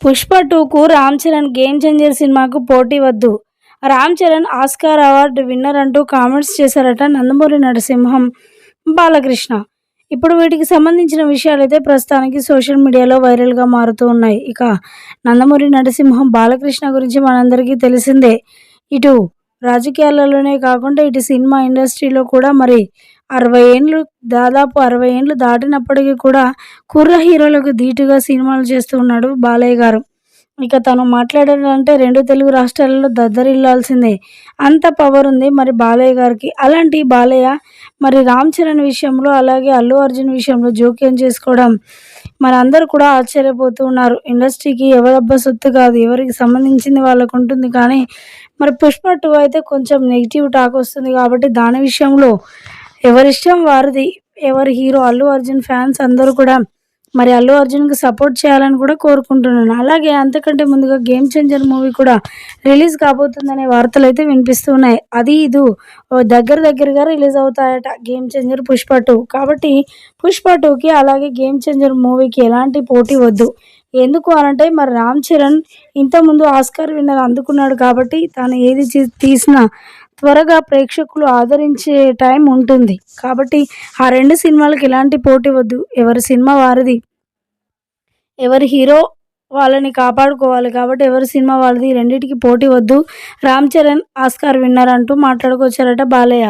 పుష్ప టూకు Ram Charan game changer సినిమాకు పోటీ వద్దు. Ram Charan Oscar award winner అంటూ కామెంట్స్ చేశారట నందమూరి నరసింహం బాలకృష్ణ. ఇప్పుడు వీటికి సంబంధించిన విషయాలైతే ప్రస్తుతానికి సోషల్ మీడియాలో వైరల్గా మారుతూ ఉన్నాయి. ఇక నందమూరి నరసింహం బాలకృష్ణ గురించి మనందరికీ తెలిసిందే. ఇటు రాజకీయాలలోనే కాకుండా ఇటు సినిమా ఇండస్ట్రీలో కూడా మరి అరవై ఏండ్లు దాదాపు అరవై ఏండ్లు దాటినప్పటికీ కూడా కుర్ర హీరోలకు ధీటుగా సినిమాలు చేస్తూ ఉన్నాడు బాలయ్య గారు. ఇక తను మాట్లాడాలంటే రెండు తెలుగు రాష్ట్రాలలో దద్దరిల్లాల్సిందే. అంత పవర్ ఉంది మరి బాలయ్య గారికి. అలాంటి బాలయ్య మరి రామ్ చరణ్ విషయంలో అలాగే అల్లు అర్జున్ విషయంలో జోక్యం చేసుకోవడం మరి అందరూ కూడా ఆశ్చర్యపోతూ ఉన్నారు. ఇండస్ట్రీకి ఎవరబ్బా సొత్తు కాదు ఎవరికి సంబంధించింది వాళ్ళకు ఉంటుంది కానీ మరి పుష్ప టూ అయితే కొంచెం నెగిటివ్ టాక్ వస్తుంది కాబట్టి దాని విషయంలో ఎవరిష్టం వారిది. ఎవరి హీరో అల్లు అర్జున్ ఫ్యాన్స్ అందరూ కూడా మరి అల్లు అర్జున్కి సపోర్ట్ చేయాలని కూడా కోరుకుంటున్నాను. అలాగే అంతకంటే ముందుగా గేమ్ చేంజర్ మూవీ కూడా రిలీజ్ కాబోతుందనే వార్తలు అయితే వినిపిస్తున్నాయి అది ఇది. ఓ దగ్గర దగ్గరగా రిలీజ్ అవుతాయట గేమ్ చేంజర్ పుష్ప టూ. కాబట్టి పుష్ప టూకి అలాగే గేమ్ చేంజర్ మూవీకి ఎలాంటి పోటీ వద్దు. ఎందుకు అనంటే మరి రామ్ చరణ్ ఇంతకుముందు ఆస్కార్ విన్నర్ అందుకున్నాడు కాబట్టి తాను ఏది తీసినా త్వరగా ప్రేక్షకులు ఆదరించే టైం ఉంటుంది. కాబట్టి ఆ రెండు సినిమాలకు ఎలాంటి పోటీ వద్దు. ఎవరి సినిమా వారిది ఎవరి హీరో వాళ్ళని కాపాడుకోవాలి కాబట్టి ఎవరి సినిమా వాళ్ళది రెండింటికి పోటీ వద్దు. రామ్ చరణ్ ఆస్కార్ విన్నర్ అంటూ మాట్లాడుకొచ్చారట బాలయ్య.